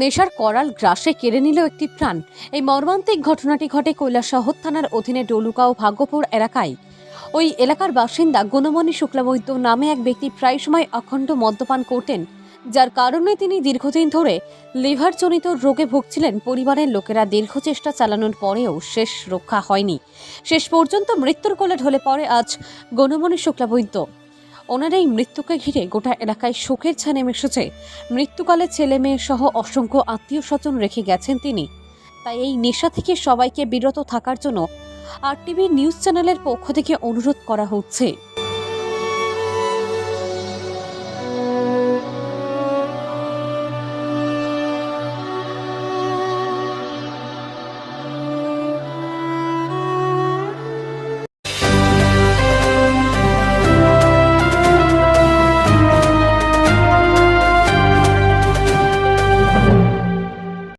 নেশার করাল গ্রাসে কেড়ে নিল একটি প্রাণ। এই মর্মান্তিক ঘটনাটি ঘটে কৈলাসহর থানার অধীনে ডলুকা ও ভাগ্যপুর এলাকায়। ওই এলাকার বাসিন্দা গুণমণি শুক্লাবৈদ্য নামে এক ব্যক্তি প্রায় সময় অখণ্ড মদ্যপান করতেন, যার কারণে তিনি দীর্ঘদিন ধরে লিভারজনিত রোগে ভুগছিলেন। পরিবারের লোকেরা দীর্ঘ চেষ্টা চালানোর পরেও শেষ রক্ষা হয়নি। শেষ পর্যন্ত মৃত্যুর কোলে ঢলে পড়ে আজ গণমণি শুক্লাবৈদ্য। ওনার এই মৃত্যুকে ঘিরে গোটা এলাকায় শোকের ছানে এসেছে। মৃত্যুকালে ছেলে মেয়ে সহ অসংখ্য আত্মীয় স্বজন রেখে গেছেন তিনি। তাই এই নেশা থেকে সবাইকে বিরত থাকার জন্য আর টিভি নিউজ চ্যানেলের পক্ষ থেকে অনুরোধ করা হচ্ছে।